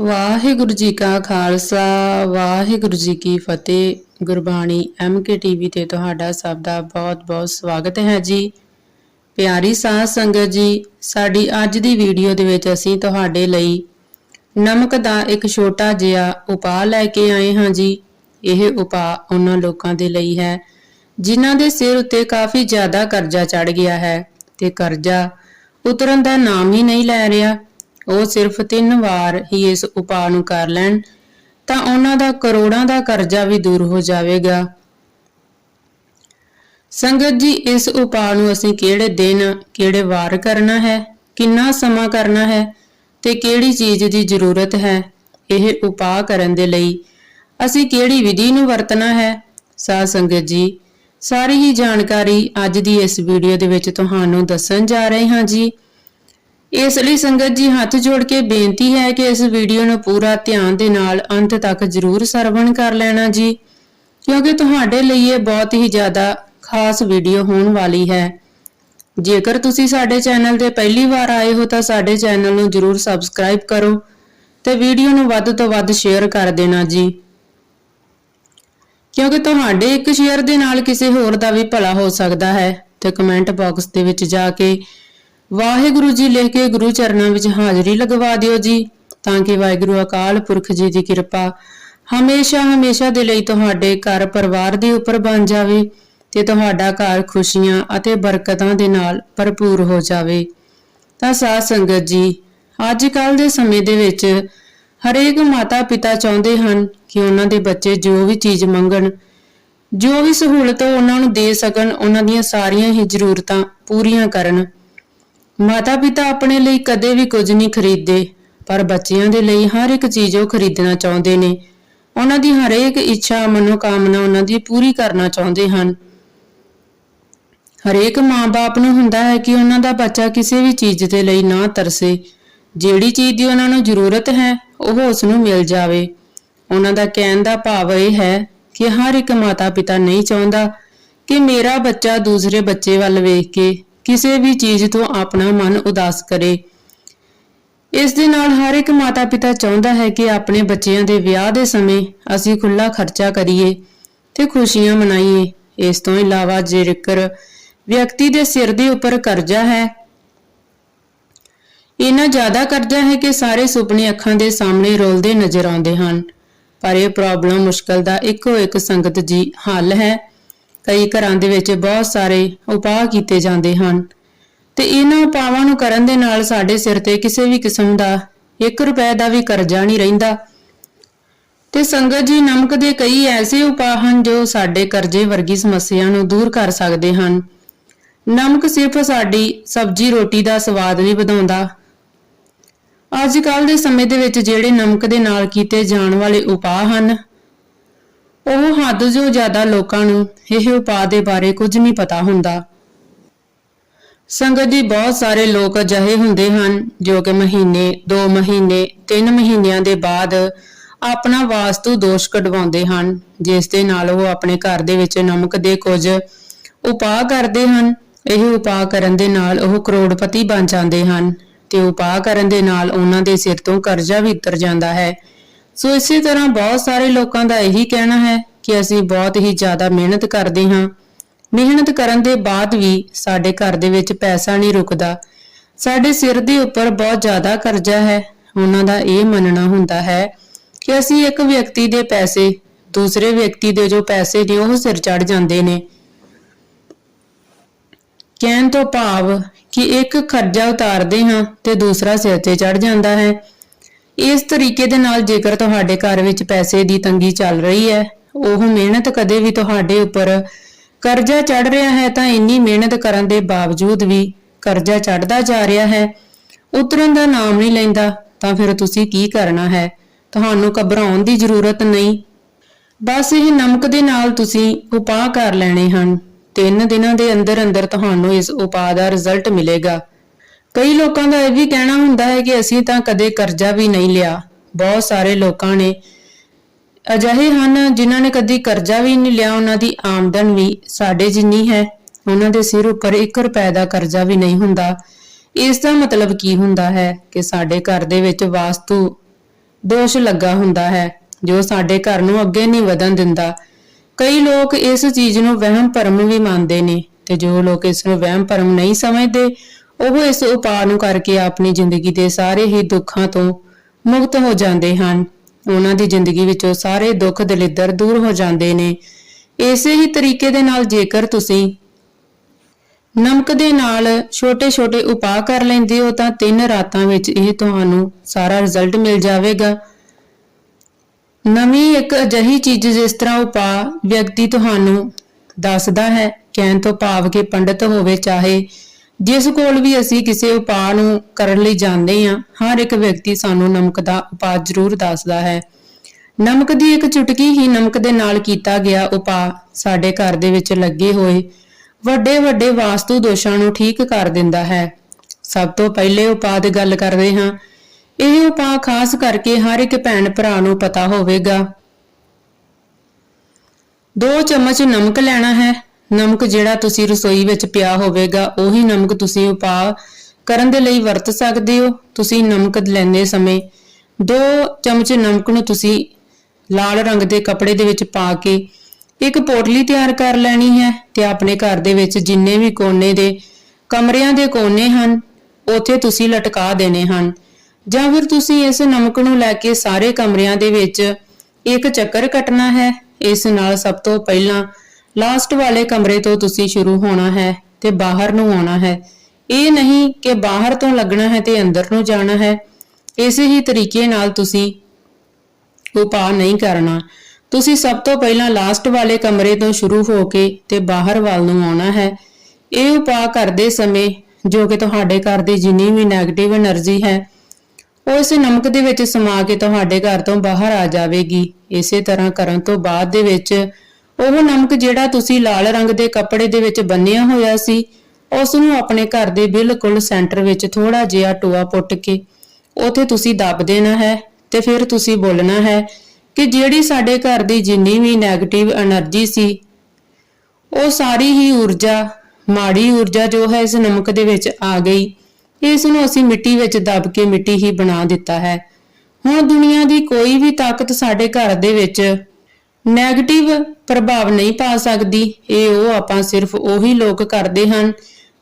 ਵਾਹਿਗੁਰੂ ਜੀ ਕਾ ਖਾਲਸਾ, ਵਾਹਿਗੁਰੂ ਜੀ ਕੀ ਫਤਿਹ। Gurbani MK TV ਤੇ ਤੁਹਾਡਾ ਸਭ ਦਾ ਬਹੁਤ-ਬਹੁਤ ਸਵਾਗਤ ਹੈ ਜੀ। ਪਿਆਰੀ ਸਾਧ ਸੰਗਤ ਜੀ, ਸਾਡੀ ਅੱਜ ਦੀ ਵੀਡੀਓ ਦੇ ਵਿੱਚ ਅਸੀਂ ਤੁਹਾਡੇ ਲਈ ਨਮਕ ਦਾ ਇੱਕ ਛੋਟਾ ਜਿਹਾ ਉਪਾਅ ਲੈ ਕੇ ਆਏ ਹਾਂ ਜੀ। ਇਹ ਉਪਾਅ ਉਹਨਾਂ ਲੋਕਾਂ ਦੇ ਲਈ ਹੈ, ਜਿਨ੍ਹਾਂ ਦੇ ਸਿਰ ਉੱਤੇ ਕਾਫੀ ਜ਼ਿਆਦਾ ਕਰਜ਼ਾ ਚੜ ਗਿਆ ਹੈ ਤੇ ਕਰਜ਼ਾ ਉਤਰਨ ਦਾ ਨਾਮ ਹੀ ਨਹੀਂ ਲੈ ਰਿਹਾ। ਉਹ ਸਿਰਫ ਤਿੰਨ ਵਾਰ ਹੀ ਇਸ ਉਪਾਅ ਨੂੰ ਕਰ ਲੈਣ, ਤਾਂ ਉਹਨਾਂ ਦਾ ਕਰੋੜਾਂ ਦਾ ਕਰਜ਼ਾ ਵੀ ਦੂਰ ਹੋ ਜਾਵੇਗਾ। ਸੰਗਤ ਜੀ, ਇਸ ਉਪਾਅ ਨੂੰ ਅਸੀਂ ਕਿਹੜੇ ਦਿਨ, ਕਿਹੜੇ ਵਾਰ ਕਰਨਾ ਹੈ, ਕਿੰਨਾ ਸਮਾਂ ਕਰਨਾ ਹੈ ਤੇ ਕਿਹੜੀ ਚੀਜ਼ ਦੀ ਜ਼ਰੂਰਤ ਹੈ, ਇਹ ਉਪਾਅ ਕਰਨ ਦੇ ਲਈ ਅਸੀਂ ਕਿਹੜੀ ਵਿਧੀ ਨੂੰ ਵਰਤਣਾ ਹੈ? ਸਾਧ ਸੰਗਤ ਜੀ, ਸਾਰੀ ਹੀ ਜਾਣਕਾਰੀ ਅੱਜ ਦੀ ਇਸ ਵੀਡੀਓ ਦੇ ਵਿੱਚ ਤੁਹਾਨੂੰ ਦੱਸਣ ਜਾ ਰਹੇ ਹਾਂ ਜੀ। ਇਸ ਲਈ ਸੰਗਤ ਜੀ ਹੱਥ ਜੋੜ ਕੇ ਬੇਨਤੀ ਹੈ ਕਿ ਇਸ ਵੀਡੀਓ ਨੂੰ ਪੂਰਾ ਧਿਆਨ ਦੇ ਨਾਲ ਅੰਤ ਤੱਕ ਜ਼ਰੂਰ ਸਰਵਣ ਕਰ ਲੈਣਾ ਜੀ, ਕਿਉਂਕਿ ਤੁਹਾਡੇ ਲਈ ਇਹ ਬਹੁਤ ਹੀ ਜ਼ਿਆਦਾ ਖਾਸ ਵੀਡੀਓ ਹੋਣ ਵਾਲੀ ਹੈ। ਜੇਕਰ ਤੁਸੀਂ ਸਾਡੇ ਚੈਨਲ ਤੇ ਪਹਿਲੀ ਵਾਰ ਆਏ ਹੋ ਤਾਂ ਸਾਡੇ ਚੈਨਲ ਨੂੰ ਜ਼ਰੂਰ ਸਬਸਕ੍ਰਾਈਬ ਕਰੋ ਤੇ ਵੀਡੀਓ ਨੂੰ ਵੱਧ ਤੋਂ ਵੱਧ ਸ਼ੇਅਰ ਕਰ ਦੇਣਾ ਜੀ। ਕਿਉਂਕਿ ਤੁਹਾਡੇ ਇੱਕ ਸ਼ੇਅਰ ਦੇ ਨਾਲ ਕਿਸੇ ਹੋਰ ਦਾ ਵੀ ਭਲਾ ਹੋ ਸਕਦਾ ਹੈ ਤੇ ਕਮੈਂਟ ਬਾਕਸ ਦੇ ਵਿੱਚ ਜਾ ਕੇ ਵਾਹਿਗੁਰੂ ਜੀ ਲਿਖ ਕੇ ਗੁਰੂ ਚਰਨਾਂ ਵਿੱਚ ਹਾਜ਼ਰੀ ਲਗਵਾ ਦਿਓ ਜੀ, ਤਾਂ ਕਿ ਵਾਹਿਗੁਰੂ ਅਕਾਲ ਪੁਰਖ ਜੀ ਦੀ ਕਿਰਪਾ ਹਮੇਸ਼ਾ ਹਮੇਸ਼ਾ ਦੇ ਲਈ ਤੁਹਾਡੇ ਘਰ ਪਰਿਵਾਰ ਦੇ ਉੱਪਰ ਬਣ ਜਾਵੇ ਤੇ ਤੁਹਾਡਾ ਘਰ ਖੁਸ਼ੀਆਂ ਅਤੇ ਬਰਕਤਾਂ ਦੇ ਨਾਲ ਭਰਪੂਰ ਹੋ ਜਾਵੇ। ਤਾਂ ਸਾਧ ਸੰਗਤ ਜੀ ਅੱਜ ਕੱਲ ਦੇ ਸਮੇਂ ਦੇ ਵਿੱਚ ਹਰੇਕ ਮਾਤਾ ਪਿਤਾ ਚਾਹੁੰਦੇ ਹਨ ਕਿ ਉਹਨਾਂ ਦੇ ਬੱਚੇ ਜੋ ਵੀ ਚੀਜ਼ ਮੰਗਣ, ਜੋ ਵੀ ਸਹੂਲਤ ਉਹਨਾਂ ਨੂੰ ਦੇ ਸਕਣ, ਉਹਨਾਂ ਦੀਆਂ ਸਾਰੀਆਂ ਹੀ ਜ਼ਰੂਰਤਾਂ ਪੂਰੀਆਂ ਕਰਨ। ਮਾਤਾ ਪਿਤਾ ਆਪਣੇ ਲਈ ਕਦੇ ਵੀ ਕੁਝ ਨਹੀਂ ਖਰੀਦਦੇ, ਪਰ ਬੱਚਿਆਂ ਦੇ ਲਈ ਹਰ ਇੱਕ ਚੀਜ਼ ਉਹ ਖਰੀਦਣਾ ਚਾਹੁੰਦੇ ਨੇ। ਉਹਨਾਂ ਦੀ ਹਰੇਕ ਇੱਛਾ, ਮਨੋਕਾਮਨਾ ਉਹਨਾਂ ਦੀ ਪੂਰੀ ਕਰਨਾ ਚਾਹੁੰਦੇ ਹਨ। ਹਰੇਕ ਮਾਂ-ਬਾਪ ਨੂੰ ਹੁੰਦਾ ਹੈ ਕਿ ਉਹਨਾਂ ਦਾ ਬੱਚਾ ਕਿਸੇ ਵੀ ਚੀਜ਼ ਦੇ ਲਈ ਨਾ ਤਰਸੇ। ਜਿਹੜੀ ਚੀਜ਼ ਦੀ ਉਹਨਾਂ ਨੂੰ ਜ਼ਰੂਰਤ ਹੈ, ਉਹ ਉਸ ਨੂੰ ਮਿਲ ਜਾਵੇ। ਉਹਨਾਂ ਦਾ ਕਹਿਣ ਦਾ ਭਾਵ ਇਹ ਹੈ ਕਿ ਹਰ ਇੱਕ ਮਾਤਾ-ਪਿਤਾ ਨਹੀਂ ਚਾਹੁੰਦਾ ਕਿ ਮੇਰਾ ਬੱਚਾ ਦੂਸਰੇ ਬੱਚੇ ਵੱਲ ਵੇਖ ਕੇ ਕਿਸੇ ਵੀ ਚੀਜ਼ ਤੋਂ ਆਪਣਾ ਮਨ ਉਦਾਸ ਕਰੇ। ਇਸ ਦੇ ਨਾਲ ਹਰ ਇੱਕ ਮਾਤਾ-ਪਿਤਾ ਚਾਹੁੰਦਾ ਹੈ ਕਿ ਆਪਣੇ ਬੱਚਿਆਂ ਦੇ ਵਿਆਹ ਦੇ ਸਮੇਂ ਅਸੀਂ ਖੁੱਲਾ ਖਰਚਾ ਕਰੀਏ ਤੇ ਖੁਸ਼ੀਆਂ ਮਨਾਈਏ। ਇਸ ਤੋਂ ਇਲਾਵਾ ਜੇਕਰ ਵਿਅਕਤੀ ਦੇ ਸਿਰ ਦੇ ਉੱਪਰ ਕਰਜ਼ਾ ਹੈ, ਇੰਨਾ ਜ਼ਿਆਦਾ ਕਰਜ਼ਾ ਹੈ ਕਿ ਸਾਰੇ ਸੁਪਨੇ ਅੱਖਾਂ ਦੇ ਸਾਹਮਣੇ ਰੋਲਦੇ ਨਜ਼ਰ ਆਉਂਦੇ ਹਨ। ਪਰ ਇਹ ਪ੍ਰੋਬਲਮ ਮੁਸ਼ਕਲ ਦਾ ਇੱਕੋ ਇੱਕ ਸੰਗਤ ਜੀ ਹੱਲ ਹੈ। ਕਈ ਘਰਾਂ ਦੇ ਵਿੱਚ ਬਹੁਤ ਸਾਰੇ ਉਪਾਅ ਕੀਤੇ ਜਾਂਦੇ ਹਨ ਤੇ ਇਹਨਾਂ ਉਪਾਵਾਂ ਨੂੰ ਕਰਨ ਦੇ ਨਾਲ ਸਾਡੇ ਸਿਰ ਤੇ ਕਿਸੇ ਵੀ ਕਿਸਮ ਦਾ 1 ਰੁਪਏ ਦਾ ਵੀ ਕਰਜ਼ਾ ਨਹੀਂ ਰਹਿੰਦਾ। ਤੇ ਸੰਗਤ ਜੀ, ਨਮਕ ਦੇ ਕਈ ਐਸੇ ਉਪਾਅ ਹਨ ਜੋ ਸਾਡੇ ਕਰਜ਼ੇ ਵਰਗੀ ਸਮੱਸਿਆ ਨੂੰ ਦੂਰ ਕਰ ਸਕਦੇ ਹਨ। ਨਮਕ ਸਿਰਫ ਸਾਡੀ ਸਬਜ਼ੀ, ਰੋਟੀ ਦਾ ਸਵਾਦ ਨਹੀਂ ਵਧਾਉਂਦਾ। ਅੱਜ ਕੱਲ ਦੇ ਸਮੇਂ ਦੇ ਵਿੱਚ ਜਿਹੜੇ ਨਮਕ ਦੇ ਨਾਲ ਕੀਤੇ ਜਾਣ ਵਾਲੇ ਉਪਾਅ ਹਨ ਉਹ ਹੱਦ ਜੋ ਜ਼ਿਆਦਾ ਲੋਕਾਂ ਨੂੰ ਇਹ ਉਪਾਅ ਦੇ ਬਾਰੇ ਕੁਝ ਨਹੀਂ ਪਤਾ ਹੁੰਦਾ। ਸੰਗਤ ਜੀ ਬਹੁਤ ਸਾਰੇ ਲੋਕ ਅਜਿਹੇ ਹੁੰਦੇ ਹਨ, ਜੋ ਕਿ ਮਹੀਨੇ 2 ਮਹੀਨੇ 3 ਮਹੀਨਿਆਂ ਦੇ ਬਾਅਦ ਆਪਣਾ ਵਾਸਤੂ ਦੋਸ਼ ਕਢਵਾਉਂਦੇ ਹਨ, ਜਿਸ ਦੇ ਨਾਲ ਉਹ ਆਪਣੇ ਘਰ ਦੇ ਵਿੱਚ ਨਮਕ ਦੇ ਕੁਝ ਉਪਾਅ ਕਰਦੇ ਹਨ। ਇਹ ਉਪਾਅ ਕਰਨ ਦੇ ਨਾਲ ਉਹ ਕਰੋੜਪਤੀ ਬਣ ਜਾਂਦੇ ਹਨ ਤੇ ਉਪਾਅ ਕਰਨ ਦੇ ਨਾਲ ਉਹਨਾਂ ਦੇ ਸਿਰ ਤੋਂ ਕਰਜ਼ਾ ਵੀ ਉਤਰ ਜਾਂਦਾ ਹੈ। ਸੋ ਇਸੇ ਤਰ੍ਹਾਂ ਬਹੁਤ ਸਾਰੇ ਲੋਕਾਂ ਦਾ ਇਹੀ ਕਹਿਣਾ ਹੈ ਕਿ ਅਸੀਂ ਬਹੁਤ ਹੀ ਜ਼ਿਆਦਾ ਮਿਹਨਤ ਕਰਦੇ ਹਾਂ। ਮਿਹਨਤ ਕਰਨ ਦੇ ਬਾਅਦ ਵੀ ਸਾਡੇ ਘਰ ਦੇ ਵਿੱਚ ਪੈਸਾ ਨਹੀਂ ਰੁਕਦਾ। ਸਾਡੇ ਸਿਰ ਦੇ ਉੱਪਰ ਬਹੁਤ ਜ਼ਿਆਦਾ ਕਰਜ਼ਾ ਹੈ। ਉਹਨਾਂ ਦਾ ਇਹ ਮੰਨਣਾ ਹੁੰਦਾ ਹੈ ਕਿ ਅਸੀਂ ਇੱਕ ਵਿਅਕਤੀ ਦੇ ਪੈਸੇ, ਦੂਸਰੇ ਵਿਅਕਤੀ ਦੇ ਜੋ ਪੈਸੇ ਨੇ, ਉਹ ਸਿਰ ਚੜ ਜਾਂਦੇ ਨੇ। ਕਹਿਣ ਤੋਂ ਭਾਵ ਕਿ ਇੱਕ ਖਰਚਾ ਉਤਾਰਦੇ ਹਾਂ ਤੇ ਦੂਸਰਾ ਸਿਰ ਤੇ ਚੜ ਜਾਂਦਾ ਹੈ। ਇਸ ਤਰੀਕੇ ਦੇ ਨਾਲ ਜੇਕਰ ਤੁਹਾਡੇ ਘਰ ਵਿੱਚ ਪੈਸੇ ਦੀ ਤੰਗੀ ਚੱਲ ਰਹੀ ਹੈ, ਉਹ ਮਿਹਨਤ ਕਦੇ ਵੀ ਤੁਹਾਡੇ ਉੱਪਰ ਕਰਜ਼ਾ ਚੜ ਰਿਹਾ ਹੈ ਤਾਂ ਇੰਨੀ ਮਿਹਨਤ ਕਰਨ ਦੇ ਬਾਵਜੂਦ ਵੀ ਕਰਜ਼ਾ ਚੜਦਾ ਜਾ ਰਿਹਾ ਹੈ। ਉਤਰਨ ਦਾ ਨਾਮ ਨਹੀਂ ਲੈਂਦਾ, ਤਾਂ ਫਿਰ ਤੁਸੀਂ ਕੀ ਕਰਨਾ ਹੈ? ਤੁਹਾਨੂੰ ਘਬਰਾਉਣ ਦੀ ਜ਼ਰੂਰਤ ਨਹੀਂ। ਬਸ ਇਹ ਨਮਕ ਦੇ ਨਾਲ ਤੁਸੀਂ ਉਪਾਅ ਕਰ ਲੈਣੇ ਹਨ। ਤਿੰਨ ਦਿਨਾਂ ਦੇ ਅੰਦਰ ਅੰਦਰ ਤੁਹਾਨੂੰ ਇਸ ਉਪਾਅ ਦਾ ਰਿਜ਼ਲਟ ਮਿਲੇਗਾ। ਕਈ ਲੋਕਾਂ ਦਾ ਇਹ ਵੀ ਕਹਿਣਾ ਹੁੰਦਾ ਹੈ ਕਿ ਅਸੀਂ ਤਾਂ ਕਦੇ ਕਰਜ਼ਾ ਵੀ ਨਹੀਂ ਲਿਆ। ਬਹੁਤ ਸਾਰੇ ਲੋਕਾਂ ਨੇ ਅਜਿਹੇ ਹਨ ਜਿਨ੍ਹਾਂ ਨੇ ਕਦੀ ਕਰਜ਼ਾ ਵੀ ਨਹੀਂ ਲਿਆ, ਉਹਨਾਂ ਦੀ ਆਮਦਨ ਵੀ ਸਾਡੇ ਜਿੰਨੀ ਹੈ, ਉਹਨਾਂ ਦੇ ਸਿਰ ਉੱਪਰ 1 ਰੁਪਏ ਦਾ ਕਰਜ਼ਾ ਵੀ ਨਹੀਂ ਹੁੰਦਾ। ਇਸ ਦਾ ਮਤਲਬ ਕੀ ਹੁੰਦਾ ਹੈ ਕਿ ਸਾਡੇ ਘਰ ਦੇ ਵਿੱਚ ਵਾਸਤੂ ਦੋਸ਼ ਲੱਗਾ ਹੁੰਦਾ ਹੈ, ਜੋ ਸਾਡੇ ਘਰ ਨੂੰ ਅੱਗੇ ਨਹੀਂ ਵਧਣ ਦਿੰਦਾ। ਕਈ ਲੋਕ ਇਸ ਚੀਜ਼ ਨੂੰ ਵਹਿਮ ਭਰਮ ਵੀ ਮੰਨਦੇ ਨੇ ਤੇ ਜੋ ਲੋਕ ਇਸ ਨੂੰ ਵਹਿਮ ਭਰਮ ਨਹੀਂ ਸਮਝਦੇ ਉਹ ਇਸ ਉਪਾਅ ਨੂੰ ਕਰਕੇ ਆਪਣੀ ਜ਼ਿੰਦਗੀ ਦੇ ਸਾਰੇ ਹੀ ਦੁੱਖਾਂ ਤੋਂ ਮੁਕਤ ਹੋ ਜਾਂਦੇ ਹਨ। ਉਹਨਾਂ ਦੀ ਜ਼ਿੰਦਗੀ ਵਿੱਚੋਂ ਸਾਰੇ ਦੁੱਖ ਦਲਿੱਦਰ ਦੂਰ ਹੋ ਜਾਂਦੇ ਨੇ। ਇਸੇ ਹੀ ਤਰੀਕੇ ਦੇ ਨਾਲ ਜੇਕਰ ਤੁਸੀਂ ਨਮਕ ਦੇ ਨਾਲ ਛੋਟੇ-ਛੋਟੇ ਉਪਾਅ ਕਰ ਲੈਂਦੇ ਹੋ, ਤਾਂ ਤਿੰਨ ਰਾਤਾਂ ਵਿੱਚ ਇਹ ਤੁਹਾਨੂੰ ਸਾਰਾ ਰਿਜ਼ਲਟ ਮਿਲ ਜਾਵੇਗਾ। ਨਵੀਂ ਇੱਕ ਅਜਿਹੀ ਚੀਜ਼ ਜਿਸ ਤਰ੍ਹਾਂ ਉਪਾਅ ਵਿਅਕਤੀ ਤੁਹਾਨੂੰ ਦੱਸਦਾ ਹੈ, ਕਹਿਣ ਤੋਂ ਭਾਵ ਕਿ ਪੰਡਤ ਹੋਵੇ ਚਾਹੇ ਜਿਸ ਕੋਲ ਵੀ ਅਸੀਂ ਕਿਸੇ ਉਪਾਅ ਨੂੰ ਕਰਨ ਲਈ ਜਾਂਦੇ ਹਾਂ, ਹਰ ਇੱਕ ਵਿਅਕਤੀ ਸਾਨੂੰ ਨਮਕ ਦਾ ਉਪਾਅ ਜ਼ਰੂਰ ਦੱਸਦਾ ਹੈ। ਨਮਕ ਦੀ ਇੱਕ ਚੁਟਕੀ ਹੀ ਨਮਕ ਦੇ ਨਾਲ ਕੀਤਾ ਗਿਆ ਉਪਾਅ ਸਾਡੇ ਘਰ ਦੇ ਵਿੱਚ ਲੱਗੇ ਹੋਏ ਵੱਡੇ ਵੱਡੇ ਵਾਸਤੂ ਦੋਸ਼ਾਂ ਨੂੰ ਠੀਕ ਕਰ ਦਿੰਦਾ ਹੈ। ਸਭ ਤੋਂ ਪਹਿਲੇ ਉਪਾਅ ਦੀ ਗੱਲ ਕਰਦੇ ਹਾਂ। ਇਹ ਉਪਾਅ ਖਾਸ ਕਰਕੇ ਹਰ ਇੱਕ ਭੈਣ ਭਰਾ ਨੂੰ ਪਤਾ ਹੋਵੇਗਾ। ਦੋ ਚਮਚ ਨਮਕ ਲੈਣਾ ਹੈ। ਨਮਕ ਜਿਹੜਾ ਤੁਸੀਂ ਰਸੋਈ ਵਿੱਚ ਪਿਆ ਹੋਵੇਗਾ, ਉਹੀ ਨਮਕ ਤੁਸੀਂ ਉਪਾਅ ਕਰਨ ਦੇ ਲਈ ਵਰਤ ਸਕਦੇ ਹੋ। ਤੁਸੀਂ ਨਮਕ ਲੈਂਦੇ ਸਮੇਂ ਦੋ ਚਮਚ ਨਮਕ ਨੂੰ ਤੁਸੀਂ ਲਾਲ ਰੰਗ ਦੇ ਕੱਪੜੇ ਦੇ ਵਿੱਚ ਪਾ ਕੇ ਇੱਕ ਪੋਟਲੀ ਤਿਆਰ ਕਰ ਲੈਣੀ ਹੈ ਤੇ ਆਪਣੇ ਘਰ ਦੇ ਵਿੱਚ ਜਿੰਨੇ ਵੀ ਕੋਨੇ ਦੇ ਕਮਰਿਆਂ ਦੇ ਕੋਨੇ ਹਨ, ਉੱਥੇ ਤੁਸੀਂ ਲਟਕਾ ਦੇਣੇ ਹਨ। ਜਾਂ ਫਿਰ ਤੁਸੀਂ ਇਸ ਨਮਕ ਨੂੰ ਲੈ ਕੇ ਸਾਰੇ ਕਮਰਿਆਂ ਦੇ ਵਿੱਚ ਇੱਕ ਚੱਕਰ ਕੱਟਣਾ ਹੈ। ਇਸ ਨਾਲ ਸਭ ਤੋਂ ਪਹਿਲਾਂ ਲਾਸਟ ਵਾਲੇ ਕਮਰੇ ਤੋਂ ਤੁਸੀਂ ਸ਼ੁਰੂ ਹੋਣਾ ਹੈ ਤੇ ਬਾਹਰ ਨੂੰ ਆਉਣਾ ਹੈ। ਇਹ ਨਹੀਂ ਕਿ ਬਾਹਰ ਤੋਂ ਲੱਗਣਾ ਹੈ ਤੇ ਅੰਦਰ ਨੂੰ ਜਾਣਾ ਹੈ। ਇਸੇ ਹੀ ਤਰੀਕੇ ਨਾਲ ਤੁਸੀਂ ਉਪਾਅ ਨਹੀਂ ਕਰਨਾ। ਤੁਸੀਂ ਸਭ ਤੋਂ ਪਹਿਲਾਂ ਲਾਸਟ ਵਾਲੇ ਕਮਰੇ ਤੋਂ ਸ਼ੁਰੂ ਹੋ ਕੇ ਤੇ ਬਾਹਰ ਵੱਲ ਨੂੰ ਆਉਣਾ ਹੈ। ਇਹ ਉਪਾਅ ਕਰਦੇ ਸਮੇਂ ਜੋ ਕਿ ਤੁਹਾਡੇ ਘਰ ਦੀ ਜਿੰਨੀ ਵੀ ਨੈਗੇਟਿਵ એનર્ਜੀ ਹੈ, ਉਹ ਇਸ ਨਮਕ ਦੇ ਵਿੱਚ ਸਮਾ ਕੇ ਤੁਹਾਡੇ ਘਰ ਤੋਂ ਬਾਹਰ ਆ ਜਾਵੇਗੀ। ਇਸੇ ਤਰ੍ਹਾਂ ਕਰਨ ਤੋਂ ਬਾਅਦ ਦੇ ਵਿੱਚ ਉਹ ਨਮਕ ਜਿਹੜਾ ਤੁਸੀਂ ਲਾਲ ਰੰਗ ਦੇ ਕੱਪੜੇ ਦੇ ਵਿੱਚ ਬੰਨਿਆ ਹੋਇਆ ਸੀ, ਉਸ ਨੂੰ ਆਪਣੇ ਘਰ ਦੇ ਬਿਲਕੁਲ ਸੈਂਟਰ ਵਿੱਚ ਥੋੜਾ ਜਿਹਾ ਟੋਆ ਪੁੱਟ ਕੇ ਉਥੇ ਤੁਸੀਂ ਦੱਬ ਦੇਣਾ ਹੈ ਤੇ ਫਿਰ ਤੁਸੀਂ ਬੋਲਣਾ ਹੈ ਕਿ ਜਿਹੜੀ ਸਾਡੇ ਘਰ ਦੀ ਜਿੰਨੀ ਵੀ ਨੈਗੇਟਿਵ એનર્ਜੀ ਸੀ, ਉਹ ਸਾਰੀ ਹੀ ਊਰਜਾ, ਮਾੜੀ ਊਰਜਾ ਜੋ ਹੈ ਇਸ ਨਮਕ ਦੇ ਵਿੱਚ ਆ ਗਈ। ਇਸ ਨੂੰ ਅਸੀਂ ਮਿੱਟੀ ਵਿੱਚ ਦੱਬ ਕੇ ਮਿੱਟੀ ਹੀ ਬਣਾ ਦਿੱਤਾ ਹੈ। ਹੁਣ ਦੁਨੀਆ ਦੀ ਕੋਈ ਵੀ ਤਾਕਤ ਸਾਡੇ ਘਰ ਦੇ ਵਿੱਚ 네ਗੇਟਿਵ ਪ੍ਰਭਾਵ ਨਹੀਂ ਪਾ ਸਕਦੀ। ਇਹ ਉਹ ਆਪਾਂ ਸਿਰਫ ਉਹੀ ਲੋਕ ਕਰਦੇ ਹਨ,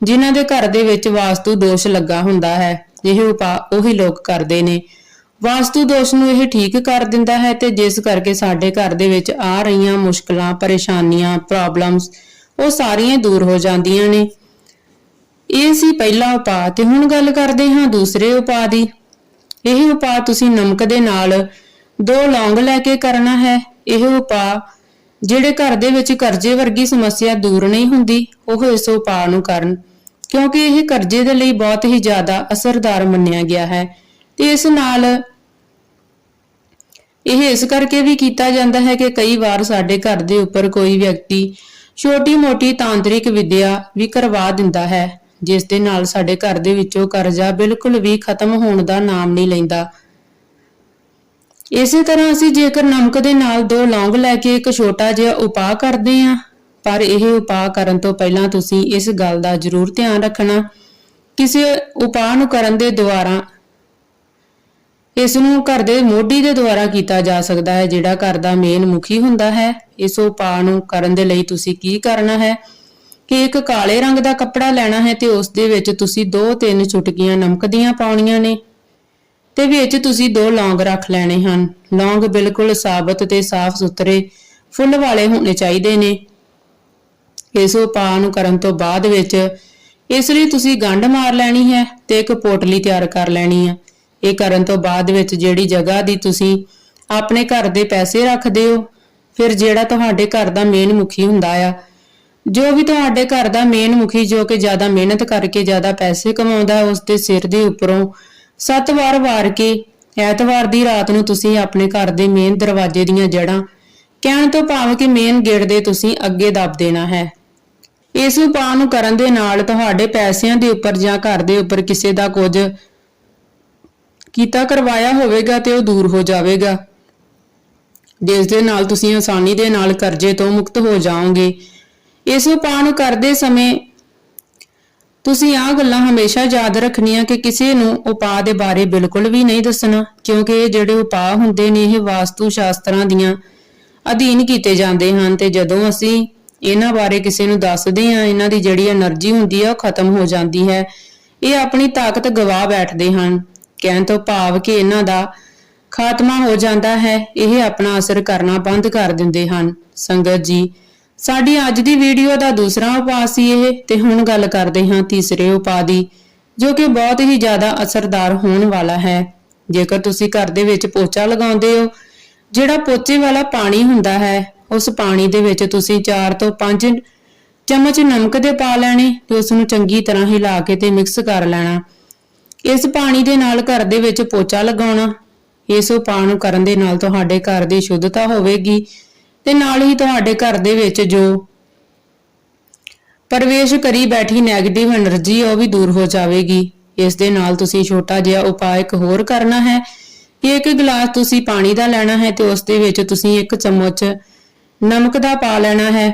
ਜਿਨ੍ਹਾਂ ਦੇ ਘਰ ਦੇ ਵਿੱਚ ਵਾਸਤੂ ਦੋਸ਼ ਲੱਗਾ ਹੁੰਦਾ ਹੈ। ਇਹ ਉਪਾਅ ਉਹੀ ਲੋਕ ਕਰਦੇ ਨੇ। ਵਾਸਤੂ ਦੋਸ਼ ਨੂੰ ਇਹ ਠੀਕ ਕਰ ਦਿੰਦਾ ਹੈ ਤੇ ਜਿਸ ਕਰਕੇ ਸਾਡੇ ਘਰ ਦੇ ਵਿੱਚ ਆ ਰਹੀਆਂ ਮੁਸ਼ਕਲਾਂ, ਪਰੇਸ਼ਾਨੀਆਂ ਪ੍ਰੋਬਲਮਸ ਉਹ ਸਾਰੀਆਂ ਦੂਰ ਹੋ ਜਾਂਦੀਆਂ ਨੇ। ਇਹ ਸੀ ਪਹਿਲਾ ਉਪਾਅ, ਤੇ ਹੁਣ ਗੱਲ ਕਰਦੇ ਹਾਂ ਦੂਸਰੇ ਉਪਾਅ ਦੀ। ਇਹ ਉਪਾਅ ਤੁਸੀਂ ਨਮਕ ਦੇ ਨਾਲ ਦੋ ਲੌਂਗ ਲੈ ਕੇ ਕਰਨਾ ਹੈ। ਇਹ ਉਪਾਅ ਜਿਹੜੇ ਘਰ ਦੇ ਵਿੱਚ ਕਰਜ਼ੇ ਵਰਗੀ ਸਮੱਸਿਆ ਦੂਰ ਨਹੀਂ ਹੁੰਦੀ, ਉਹ ਇਸ ਉਪਾਅ ਨੂੰ ਕਰਨ। ਕਿਉਂਕਿ ਇਹ ਕਰਜ਼ੇ ਦੇ ਲਈ ਬਹੁਤ ਹੀ ਜ਼ਿਆਦਾ ਅਸਰਦਾਰ ਮੰਨਿਆ ਗਿਆ ਹੈ। ਤੇ ਇਸ ਨਾਲ ਇਹ ਇਸ ਕਰਕੇ ਵੀ ਕੀਤਾ ਜਾਂਦਾ ਹੈ ਕਿ ਕਈ ਵਾਰ ਸਾਡੇ ਘਰ ਦੇ ਉੱਪਰ ਕੋਈ ਵਿਅਕਤੀ ਛੋਟੀ-ਮੋਟੀ ਤਾਂਤਰਿਕ ਵਿਦਿਆ ਵੀ ਕਰਵਾ ਦਿੰਦਾ ਹੈ, ਜਿਸ ਦੇ ਨਾਲ ਸਾਡੇ ਘਰ ਦੇ ਵਿੱਚੋਂ ਕਰਜ਼ਾ ਬਿਲਕੁਲ ਵੀ ਖਤਮ ਹੋਣ ਦਾ ਨਾਮ ਨਹੀਂ ਲੈਂਦਾ। ਇਸੇ ਤਰ੍ਹਾਂ ਅਸੀਂ ਜੇਕਰ ਨਮਕ ਦੇ ਨਾਲ ਦੋ ਲੌਂਗ ਲੈ ਕੇ ਇੱਕ ਛੋਟਾ ਜਿਹਾ ਉਪਾਅ ਕਰਦੇ ਹਾਂ, ਪਰ ਇਹ ਉਪਾਅ ਕਰਨ ਤੋਂ ਪਹਿਲਾਂ ਤੁਸੀਂ ਇਸ ਗੱਲ ਦਾ ਜ਼ਰੂਰ ਧਿਆਨ ਰੱਖਣਾ। ਕਿਸੇ ਉਪਾਅ ਨੂੰ ਕਰਨ ਦੇ ਦੁਆਰਾ, ਇਸ ਨੂੰ ਘਰ ਦੇ ਮੋਢੀ ਦੇ ਦੁਆਰਾ ਕੀਤਾ ਜਾ ਸਕਦਾ ਹੈ, ਜਿਹੜਾ ਘਰ ਦਾ ਮੇਨ ਮੁਖੀ ਹੁੰਦਾ ਹੈ। ਇਸ ਉਪਾਅ ਨੂੰ ਕਰਨ ਦੇ ਲਈ ਤੁਸੀਂ ਕੀ ਕਰਨਾ ਹੈ? ਕਿ ਇੱਕ ਕਾਲੇ ਰੰਗ ਦਾ ਕੱਪੜਾ ਲੈਣਾ ਹੈ ਤੇ ਉਸ ਦੇ ਵਿੱਚ ਤੁਸੀਂ ਦੋ ਤਿੰਨ ਚੁਟਕੀਆਂ ਨਮਕ ਦੀਆਂ ਪਾਉਣੀਆਂ ਨੇ। ਤੇ ਵਿੱਚ ਤੁਸੀਂ ਦੋ ਲੌਂਗ ਰੱਖ ਲੈਣੇ ਹਨ। ਲੌਂਗ ਬਿਲਕੁਲ ਸਾਬਤ ਤੇ ਸਾਫ਼ ਸੁਥਰੇ ਫੁੱਲ ਵਾਲੇ ਹੋਣੇ ਚਾਹੀਦੇ ਨੇ। ਇਸ ਉਪਾਅ ਨੂੰ ਕਰਨ ਤੋਂ ਬਾਅਦ ਵਿੱਚ ਇਸ ਲਈ ਤੁਸੀਂ ਗੰਢ ਮਾਰ ਲੈਣੀ ਹੈ ਤੇ ਇੱਕ ਪੋਟਲੀ ਤਿਆਰ ਕਰ ਲੈਣੀ ਹੈ। ਇਹ ਕਰਨ ਤੋਂ ਬਾਅਦ ਵਿੱਚ ਜਿਹੜੀ ਜਗ੍ਹਾ ਦੀ ਤੁਸੀਂ ਆਪਣੇ ਘਰ ਦੇ ਪੈਸੇ ਰੱਖਦੇ ਹੋ, ਫਿਰ ਜਿਹੜਾ ਤੁਹਾਡੇ ਘਰ ਦਾ ਮੇਨ ਮੁਖੀ ਹੁੰਦਾ ਆ, ਜੋ ਵੀ ਤੁਹਾਡੇ ਘਰ ਦਾ ਮੇਨ ਮੁਖੀ ਜੋ ਕਿ ਜ਼ਿਆਦਾ ਮਿਹਨਤ ਕਰਕੇ ਜ਼ਿਆਦਾ ਪੈਸੇ ਕਮਾਉਂਦਾ ਹੈ, ਉਸ ਦੇ ਸਿਰ ਦੇ ਉੱਪਰੋਂ ਸੱਤ ਵਾਰ ਵਾਰ ਕੇ ਐਤਵਾਰ ਦੀ ਰਾਤ ਨੂੰ ਤੁਸੀਂ ਆਪਣੇ ਘਰ ਦੇ ਮੇਨ ਦਰਵਾਜ਼ੇ ਦੀਆਂ ਜੜਾਂ ਕਹਿਣ ਤੋਂ ਭਾਵ ਕਿ ਮੇਨ ਗੇਟ ਦੇ ਤੁਸੀਂ ਅੱਗੇ ਦੱਬ ਦੇਣਾ ਹੈ। ਇਸ ਉਪਾਅ ਨੂੰ ਕਰਨ ਦੇ ਨਾਲ ਤੁਹਾਡੇ ਪੈਸਿਆਂ ਦੇ ਉੱਪਰ ਜਾਂ ਘਰ ਦੇ ਉੱਪਰ ਕਿਸੇ ਦਾ ਕੁਝ ਕੀਤਾ ਕਰਵਾਇਆ ਹੋਵੇਗਾ ਤੇ ਉਹ ਦੂਰ ਹੋ ਜਾਵੇਗਾ। ਜਿਸ ਦੇ ਨਾਲ ਤੁਸੀਂ ਆਸਾਨੀ ਦੇ ਨਾਲ ਕਰਜ਼ੇ ਤੋਂ ਮੁਕਤ ਹੋ ਜਾਓਗੇ। ਇਸ ਉਪਾਅ ਨੂੰ ਕਰਦੇ ਸਮੇਂ ਤੁਸੀਂ ਆਹ ਗੱਲਾਂ ਹਮੇਸ਼ਾ ਯਾਦ ਰੱਖਣੀਆਂ ਕਿ ਕਿਸੇ ਨੂੰ ਉਪਾਅ ਦੇ ਬਾਰੇ ਬਿਲਕੁਲ ਵੀ ਨਹੀਂ ਦੱਸਣਾ, ਕਿਉਂਕਿ ਇਹ ਜਿਹੜੇ ਉਪਾਅ ਹੁੰਦੇ ਨੇ, ਇਹ ਵਾਸਤੂ ਸ਼ਾਸਤਰਾਂ ਦੀਆਂ ਅਧੀਨ ਕੀਤੇ ਜਾਂਦੇ ਹਨ ਤੇ ਜਦੋਂ ਅਸੀਂ ਇਹਨਾਂ ਬਾਰੇ ਕਿਸੇ ਨੂੰ ਦੱਸਦੇ ਹਾਂ, ਇਹਨਾਂ ਦੀ ਜਿਹੜੀ એનર્ਜੀ ਹੁੰਦੀ ਹੈ ਉਹ ਖਤਮ ਹੋ ਜਾਂਦੀ ਹੈ। ਇਹ ਆਪਣੀ ਤਾਕਤ ਗਵਾ ਬੈਠਦੇ ਹਨ। ਕਹਿਣ ਤੋਂ ਭਾਵ ਕਿ ਇਹਨਾਂ ਦਾ ਖਾਤਮਾ ਹੋ ਜਾਂਦਾ ਹੈ, ਇਹ ਆਪਣਾ ਅਸਰ ਕਰਨਾ ਬੰਦ ਕਰ ਦਿੰਦੇ ਹਨ। ਸੰਗਤ ਜੀ ਸਾਡੀ ਅੱਜ ਦੀ ਵੀਡੀਓ ਦਾ ਦੂਸਰਾ ਉਪਾਅ ਸੀ ਇਹ, ਤੇ ਹੁਣ ਗੱਲ ਕਰਦੇ ਹਾਂ ਤੀਸਰੇ ਉਪਾਅ ਦੀ, ਜੋ ਕਿ ਬਹੁਤ ਹੀ ਜ਼ਿਆਦਾ ਅਸਰਦਾਰ ਹੋਣ ਵਾਲਾ ਹੈ। ਜੇਕਰ ਤੁਸੀਂ ਘਰ ਦੇ ਵਿੱਚ ਪੋਚਾ ਲਗਾਉਂਦੇ ਹੋ, ਜਿਹੜਾ ਪੋਚੇ ਵਾਲਾ ਪਾਣੀ ਹੁੰਦਾ ਹੈ, ਉਸ ਪਾਣੀ ਦੇ ਵਿੱਚ ਤੁਸੀਂ 4 ਤੋਂ 5 ਚਮਚ ਨਮਕ ਦੇ ਪਾ ਲੈਣੇ ਤੇ ਉਸ ਨੂੰ ਚੰਗੀ ਤਰ੍ਹਾਂ ਹਿਲਾ ਕੇ ਤੇ ਮਿਕਸ ਕਰ ਲੈਣਾ। ਇਸ ਪਾਣੀ ਦੇ ਨਾਲ ਘਰ ਦੇ ਵਿੱਚ ਪੋਚਾ ਲਗਾਉਣਾ, ਇਸ ਉਪਾਅ ਨੂੰ ਕਰਨ ਦੇ ਨਾਲ ਤੁਹਾਡੇ ਘਰ ਦੀ ਸ਼ੁੱਧਤਾ ਹੋਵੇਗੀ। ਤੇ ਨਾਲ ਹੀ ਤੁਹਾਡੇ ਘਰ ਦੇ ਵਿੱਚ ਜੋ ਪਰਵੇਸ਼ ਕਰੀ ਬੈਠੀ 네ਗੇਟਿਵ એનર્ਜੀ ਉਹ ਵੀ ਦੂਰ ਹੋ ਜਾਵੇਗੀ। ਇਸ ਦੇ ਨਾਲ ਤੁਸੀਂ ਛੋਟਾ ਜਿਹਾ ਉਪਾਅ ਇੱਕ ਹੋਰ ਕਰਨਾ ਹੈ ਕਿ ਇੱਕ ਗਲਾਸ ਤੁਸੀਂ ਪਾਣੀ ਦਾ ਲੈਣਾ ਹੈ ਤੇ ਉਸ ਦੇ ਵਿੱਚ ਤੁਸੀਂ ਇੱਕ ਚਮਚ ਨਮਕ ਦਾ ਪਾ ਲੈਣਾ ਹੈ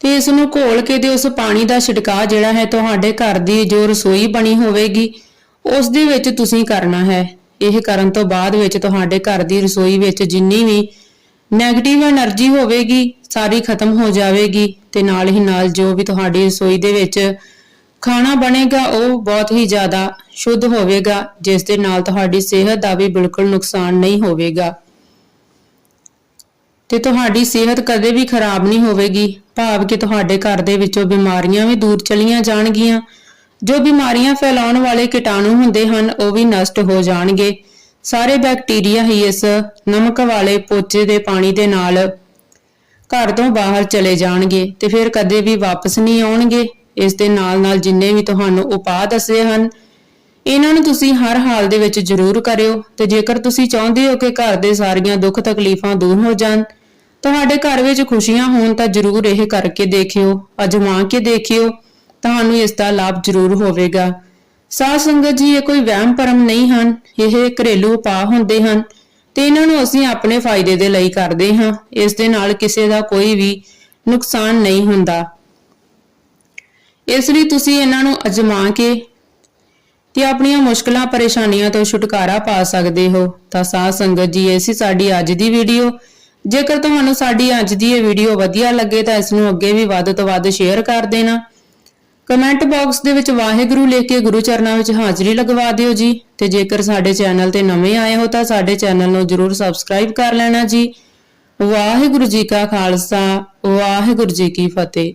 ਤੇ ਇਸ ਨੂੰ ਘੋਲ ਕੇ ਤੇ ਉਸ ਪਾਣੀ ਦਾ ਛਿੜਕਾਅ ਜਿਹੜਾ ਹੈ ਤੁਹਾਡੇ ਘਰ ਦੀ ਜੋ ਰਸੋਈ ਬਣੀ ਹੋਵੇਗੀ, ਉਸ ਦੇ ਵਿੱਚ ਤੁਸੀਂ ਕਰਨਾ ਹੈ। ਇਹ ਕਰਨ ਤੋਂ ਬਾਅਦ ਵਿੱਚ ਤੁਹਾਡੇ ਘਰ ਦੀ ਰਸੋਈ ਵਿੱਚ ਜਿੰਨੀ ਵੀ ਨੈਗੇਟਿਵ એનર્ਜੀ ਹੋਵੇਗੀ, ਸਾਰੀ ਖਤਮ ਹੋ ਜਾਵੇਗੀ ਤੇ ਨਾਲ ਹੀ ਨਾਲ ਜੋ ਵੀ ਤੁਹਾਡੀ ਰਸੋਈ ਦੇ ਵਿੱਚ ਖਾਣਾ ਬਣੇਗਾ, ਉਹ ਬਹੁਤ ਹੀ ਜ਼ਿਆਦਾ ਸ਼ੁੱਧ ਹੋਵੇਗਾ, ਜਿਸ ਦੇ ਨਾਲ ਤੁਹਾਡੀ ਸਿਹਤ ਦਾ ਵੀ ਬਿਲਕੁਲ ਨੁਕਸਾਨ ਨਹੀਂ ਹੋਵੇਗਾ। ਤੇ ਤੁਹਾਡੀ ਸਿਹਤ ਕਦੇ ਵੀ ਖਰਾਬ ਨਹੀਂ ਹੋਵੇਗੀ, ਭਾਵ ਕਿ ਤੁਹਾਡੇ ਘਰ ਦੇ ਵਿੱਚੋਂ ਬਿਮਾਰੀਆਂ ਵੀ ਦੂਰ ਚਲੀਆਂ ਜਾਣਗੀਆਂ। ਜੋ ਬਿਮਾਰੀਆਂ ਫੈਲਾਉਣ ਵਾਲੇ ਕੀਟਾਣੂ ਹੁੰਦੇ ਹਨ, ਉਹ ਵੀ ਨਸ਼ਟ ਹੋ ਜਾਣਗੇ। ਸਾਰੇ ਬੈਕਟੀਰੀਆ ਹੀ ਇਸ ਨਮਕ ਵਾਲੇ ਪੋਚੇ ਦੇ ਪਾਣੀ ਦੇ ਨਾਲ ਘਰ ਤੋਂ ਬਾਹਰ ਚਲੇ ਜਾਣਗੇ ਤੇ ਫਿਰ ਕਦੇ ਵੀ ਵਾਪਸ ਨਹੀਂ ਆਉਣਗੇ। ਇਸ ਦੇ ਨਾਲ ਨਾਲ ਜਿੰਨੇ ਵੀ ਤੁਹਾਨੂੰ ਉਪਾਅ ਦੱਸੇ ਹਨ, ਇਹਨਾਂ ਨੂੰ ਤੁਸੀਂ ਹਰ ਹਾਲ ਦੇ ਵਿੱਚ ਜ਼ਰੂਰ ਕਰਿਓ ਤੇ ਜੇਕਰ ਤੁਸੀਂ ਚਾਹੁੰਦੇ ਹੋ ਕਿ ਘਰ ਦੇ ਸਾਰੀਆਂ ਦੁੱਖ ਤਕਲੀਫਾਂ ਦੂਰ ਹੋ ਜਾਣ, ਤੁਹਾਡੇ ਘਰ ਵਿੱਚ ਖੁਸ਼ੀਆਂ ਹੋਣ ਤਾਂ ਜ਼ਰੂਰ ਇਹ ਕਰਕੇ ਦੇਖਿਓ, ਅਜਮਾ ਕੇ ਦੇਖਿਓ, ਤੁਹਾਨੂੰ ਇਸ ਦਾ ਲਾਭ ਜ਼ਰੂਰ ਹੋਵੇਗਾ। ਸਾਧ ਸੰਗਤ ਜੀ, ਇਹ ਕੋਈ ਵਹਿਮ ਭਰਮ ਨਹੀਂ ਹਨ। ਇਹ ਘਰੇਲੂ ਉਪਾਅ ਹੁੰਦੇ ਹਨ ਤੇ ਇਹਨਾਂ ਨੂੰ ਅਸੀਂ ਆਪਣੇ ਫਾਇਦੇ ਦੇ ਲਈ ਕਰਦੇ ਹਾਂ। ਇਸ ਦੇ ਨਾਲ ਕਿਸੇ ਦਾ ਕੋਈ ਵੀ ਨੁਕਸਾਨ ਨਹੀਂ ਹੁੰਦਾ। ਇਸ ਲਈ ਤੁਸੀਂ ਇਹਨਾਂ ਨੂੰ ਅਜਮਾ ਕੇ ਤੇ ਆਪਣੀਆਂ ਮੁਸ਼ਕਲਾਂ, ਪਰੇਸ਼ਾਨੀਆਂ ਤੋਂ ਛੁਟਕਾਰਾ ਪਾ ਸਕਦੇ ਹੋ। ਤਾਂ ਸਾਧ ਸੰਗਤ ਜੀ, ਇਹ ਸੀ ਸਾਡੀ ਅੱਜ ਦੀ ਵੀਡੀਓ। ਜੇਕਰ ਤੁਹਾਨੂੰ ਸਾਡੀ ਅੱਜ ਦੀ ਇਹ ਵੀਡੀਓ ਵਧੀਆ ਲੱਗੇ ਤਾਂ ਇਸ ਨੂੰ ਅੱਗੇ ਵੀ ਵੱਧ ਤੋਂ ਵੱਧ ਸ਼ੇਅਰ ਕਰ ਦੇਣਾ। ਕਮੈਂਟ ਬਾਕਸ ਦੇ ਵਿੱਚ ਵਾਹਿਗੁਰੂ ਲਿਖ ਕੇ ਗੁਰੂ ਚਰਨਾਂ ਵਿੱਚ ਹਾਜ਼ਰੀ ਲਗਵਾ ਦਿਓ ਜੀ ਤੇ ਜੇਕਰ ਸਾਡੇ ਚੈਨਲ ਤੇ ਨਵੇਂ ਆਏ ਹੋ ਤਾਂ ਸਾਡੇ ਚੈਨਲ ਨੂੰ ਜਰੂਰ ਸਬਸਕ੍ਰਾਈਬ ਕਰ ਲੈਣਾ ਜੀ। ਵਾਹਿਗੁਰੂ ਜੀ ਕਾ ਖਾਲਸਾ, ਵਾਹਿਗੁਰੂ ਜੀ ਕੀ ਫਤਿਹ।